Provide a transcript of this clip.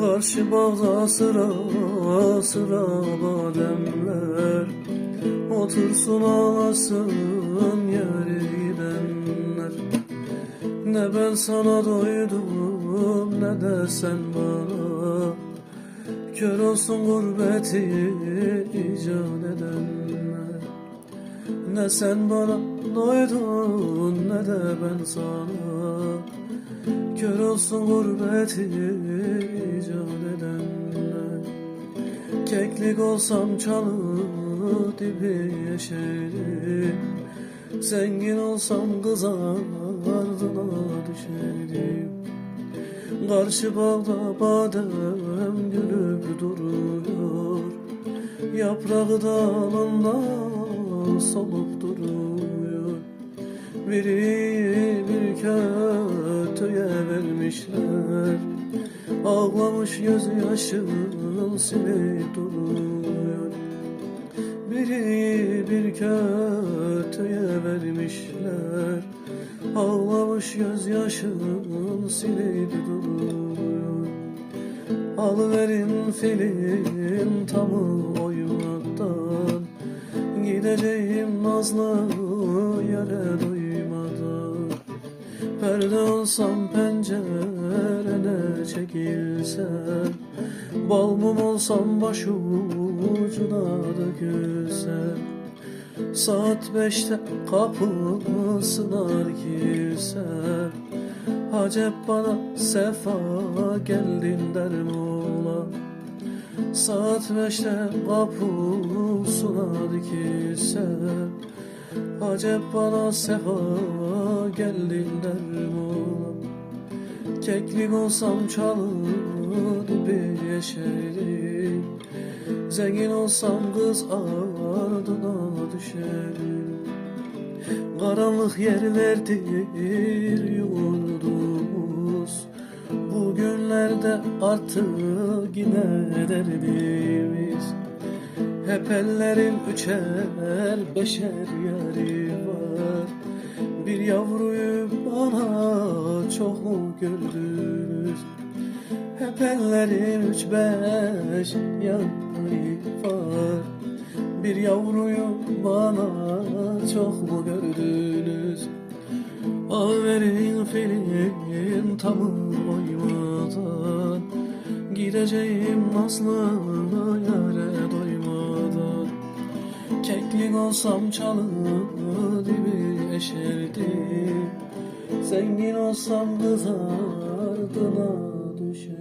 Karşı bağda sıra sıra bademler. Otursun ağlasın yere gidenler. Ne ben sana doydum ne de sen bana. Kör olsun gurbeti icat edenler. Ne sen bana doydun ne de ben sana. Kör olsun gurbeti Keklik olsam çalı dibi yeşerdim Zengin olsam kız ardına düşerdim Karşı bağda badem gülüp duruyor. Yaprağı dalında solup duruyor. Biri bir kötüye vermişler. Ağlamış gözyaşı silip duruyor? Biri bir kötüye vermişler. Ağlamış gözyaşın silip duruyor. Alıverin film tamı oymaktan. Gideceğim nazlı yere duymadan. Perde olsam pencerene çekilsem Bal mum olsam başucuna dökülsem Saat beşte kapısına girsem Acep bana sefa geldin derim ola Saat beşte kapısına dikilsem Acep bana sefa geldin derim ola Keklik olsam çalı dibi yeşerim Zengin olsam kız ardına düşerim. Karanlık yerlerdir yurdumuz. Bugünlerde artık yine derdimiz Hep ellerin üçer beşer yari var. Bir yavruyu bana çok mu gördünüz. Hep ellerin üç beş yari var. Bir yavruyu bana çok mu gördünüz. Aferin filin tamı oymadan Gideceğim nazlı yare doymadan Keklik olsam çalı dibi eşerdi Zengin olsam kız ardına düşer